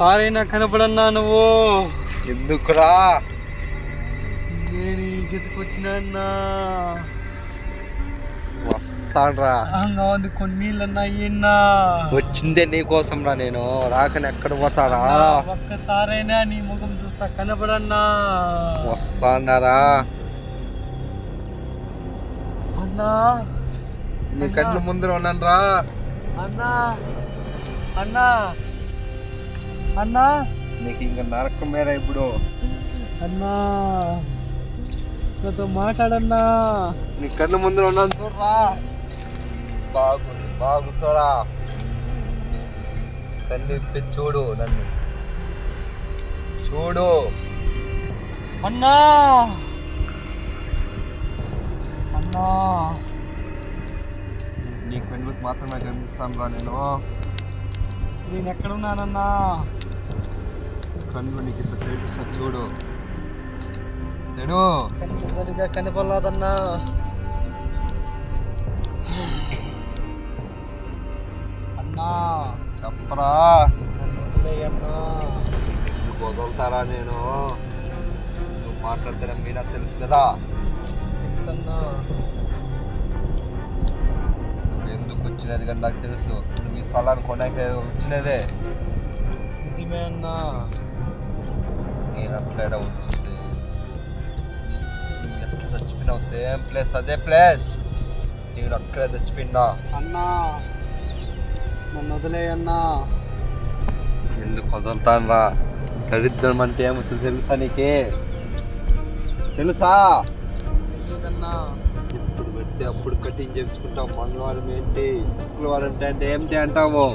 ఒక్కసారైనా కనపడన్నా నువ్వు? ఎందుకురా? నేను ఈ గతికి వచ్చినా వస్తాడ్రా కొన్ని నీళ్ళన్నా ఇన్నా వచ్చిందే నీకోసం రా నేను. రాకని ఎక్కడ పోతారా? ఒక్కసారైనా నీ ముఖం చూసా కనపడన్నా. వస్తాడారా అన్నా నీ కళ్ళు ముందర ఉన్నాను రా అన్నా అన్నా. అన్నా? నీకు ఇంకా నరకం మేరా ఇప్పుడు. అన్నా నాతో మాట్లాడన్నా. నీ కళ్ళు ముందర ఉన్నాను చూడరా. బాగు బాగు కళ్ళు ఇప్పి చూడు నన్ను. చూడు. అన్నా. అన్నా. నీ కళ్ళకి మాత్రమే కనిపిస్తాను రా నేను. నేను ఎక్కడున్నానన్నా నీకు ఇంత కనిపిస్తా చూడు కనిపి సరిగా కనపడలేదన్నా. అన్నా. చెప్పరా. వదులుతారా నేను? నువ్వు మాట్లాడితేనే మీనా తెలుసు కదా. ఎందుకు వచ్చినది కానీ నాకు తెలుసు. నువ్వు ఈ స్థలాన్ని కొనాక వచ్చినదే. నిజమే అన్నా నేను అట్లా వచ్చింది ఎట్లా చచ్చిపోయినావు సేమ్ ప్లేస్ అదే ప్లేస్ నేను అక్కడే చచ్చిపోయినా. అన్నా నన్ను వదిలేయన్నా ఎందుకు వదులుతాను రా దరిద్రం అంటే ఏమవుతుంది తెలుసా నీకే? తెలుసా? తెలియదన్నా ఇప్పుడు పెట్టి అప్పుడు కటింగ్ చేయించుకుంటావు. మంగళవారం ఏంటి? శుక్రవారం అంటే అంటే ఏమిటి అంటావు?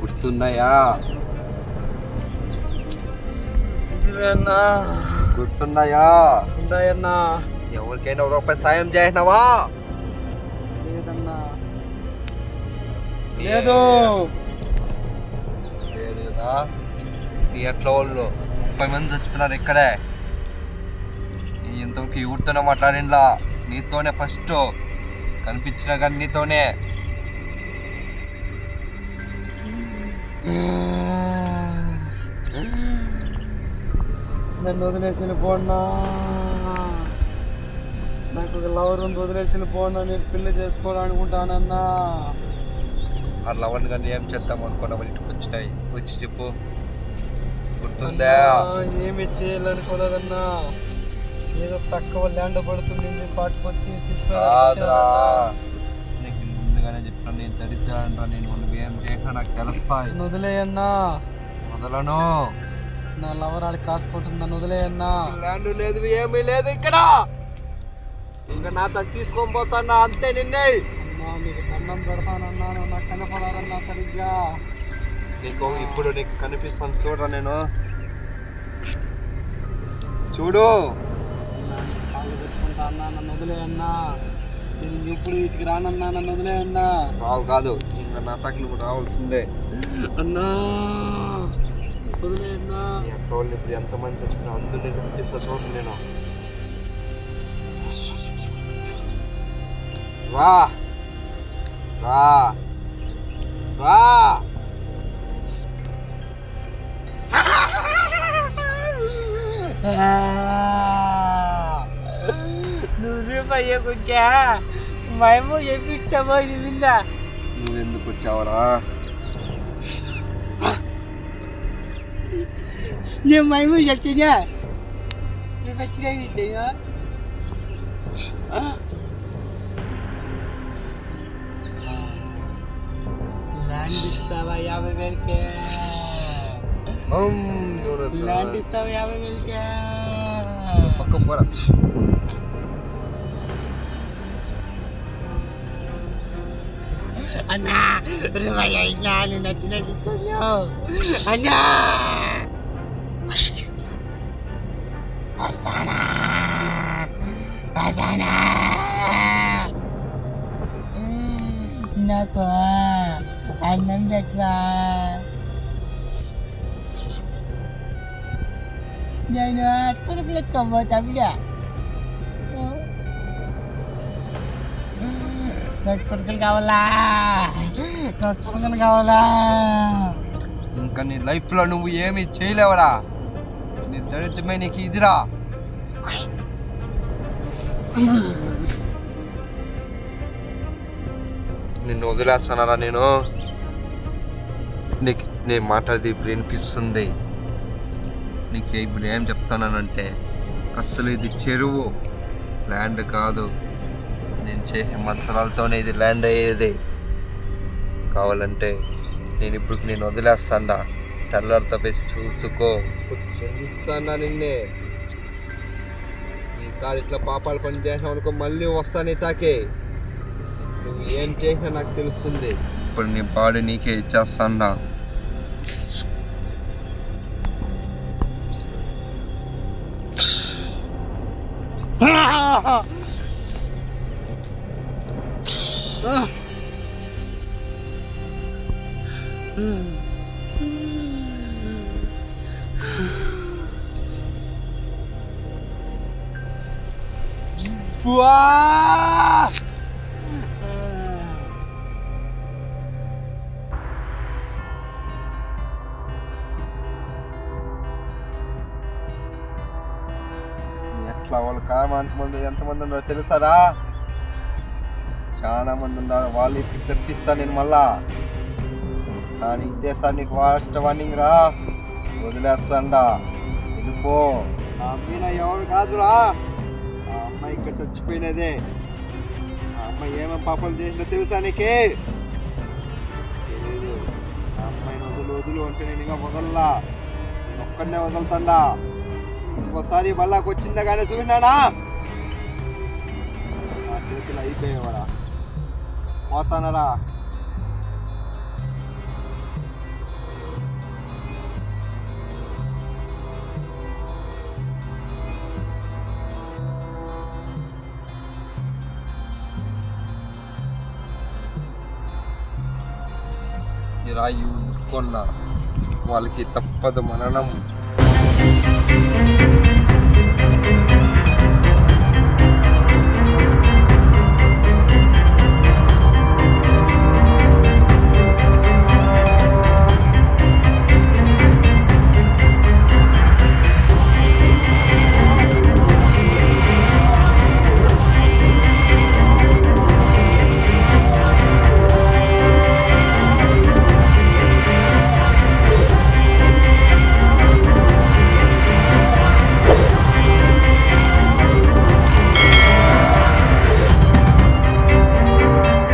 గుర్తున్నాయా? అన్నా గుర్తున్నాయా ఉన్నాయన్నా ఎవరికైనా ఒక రూపాయి సాయం చేసినావా? లేదన్నా. లేదు లేదు. కదా థియేటర్ వాళ్ళు ముప్పై మంది చచ్చిపోయినారు ఇక్కడే. నీ ఇంతవరకు ఎవరితోనే మాట్లాడినలా? నీతోనే ఫస్ట్ కనిపించిన కానీ నీతోనే. నన్ను వదిలేసి వెళ్ళిపోన్నా నాకు ఒక లవర్ ఉంది వదిలేసి వెళ్ళిపోన్నా నేను పెళ్ళి చేసుకోవాలనుకుంటానన్నా. ఆ లవన్ కానీ ఏం చేద్దాం అనుకున్నా వాళ్ళ ఇంటికి వచ్చినాయి. వచ్చి చెప్పు. గుర్తుందా? ఏమి చేయాలనుకోలేదన్నా. ఏదో తక్కువ ల్యాండ్ పడుతుంది పాటుకొచ్చి తీసుకురా నీకు ముందుగానే చెప్పిన నేను దరిద్రా నేను నువ్వు ఏం చేసినా నాకు తెలుస్తాయి. వదిలేయన్నా. మొదలను నా లవర్ ఆడి కాసుకుంటుంది నన్ను వదిలేయన్నా. ల్యాండ్ లేదు ఏమీ లేదు ఇక్కడ. ఇంకా నా తను తీసుకొని పోతానా అంతే నిన్నే. అన్నా నీకు దండం పెడతానన్నా నాకు కనపడాలన్నా సరిగ్గా. నీకు ఇప్పుడు నీకు కనిపిస్తాను చూడరా నేను. చూడు. అన్నా, నీ కాళ్ళు పెట్టుకుంటా అన్నా నన్ను వదిలేయన్నా. నేను ఎప్పుడు వీటికి రానన్నా నన్ను వదిలేయన్నా. రావు కాదు ఇంకా నా తగ్గ నువ్వు రావాల్సిందే. అన్నా. నీ వాళ్ళు ఇప్పుడు ఎంతమంది చచ్చిపోయినా అందరినీ కనిపిస్తా చూడు నేను. రా. రా. రా. నువ్వు రూపాయి కొంచా. మేము చెప్పిస్తామో ఇది విందా? నువ్వు ఎందుకు వచ్చావరా నేను మేము చెప్తున్నా నువ్వు వచ్చినా ల్యాండ్ ఇస్తావా యాభై వేలకే అమ్, నువ్వు వస్తావా? ల్యాండ్ ఇస్తావా యాభై వేలకే పక్క పోరా అన్నా రూపాయి అయినా నువ్వు నచ్చిన తీసుకున్నావు అన్నా వస్తానా వస్తానా నాకు అన్నం పెట్టవా నేను కావాలా నాకు కొడుకులు కావాలా ఇంకా నీ లైఫ్లో నువ్వు ఏమీ చేయలేవరా నీ దరిద్రమే నీకు ఇదిరా నిన్ను వదిలేస్తానరా నేను. నీకు నేను మాట్లాడేది ఇప్పుడు వినిపిస్తుంది. నీకు ఇప్పుడు ఏం చెప్తానంటే అస్సలు ఇది చెరువు. ల్యాండ్ కాదు. నేను చేసే మంత్రాలతోనే ఇది ల్యాండ్ అయ్యేది. కావాలంటే నేను ఇప్పుడు నేను వదిలేస్తాడా. తెల్లారితో వేసి చూసుకో. చూస్తానా నిన్నే? ఈసారి ఇట్లా పాపాలు పని చేసావు అనుకో మళ్ళీ వస్తాను తాకే. నువ్వు ఏం చేసినా నాకు తెలుస్తుంది. ఇప్పుడు నీ బాడీ నీకే ఇచ్చేస్తాడా. ఎట్లా వాళ్ళు కామ? ఎంతమంది ఎంతమంది ఉన్నారో తెలుసారా? చాలా మంది ఉన్నారు. వాళ్ళు ఇప్పుడు తెప్పిస్తాను నేను మళ్ళా. కానీ ఇదే సార్ నీకు వార్నింగ్ రా. వదిలేస్తాండా. వెళ్ళిపో. ఆ మీన ఎవరు కాదురా? అమ్మాయి ఇక్కడ చచ్చిపోయినదే. ఆ అమ్మాయి ఏమేం పాపలు చేసిందో తెలుసా నీకే? తెలీదు. ఆ అమ్మాయిని వదులు వదులు అంటే నేను ఇంకా వదల్లా. ఒక్కడనే వదులుతాండా. ఇంకోసారి మళ్ళాకి వచ్చిందా కానీ చూపినానా నా చేతులు అయిపోయేవాడా పోతానరా. రాయి ముట్టుకున్న వాళ్ళకి తప్పదు మననం.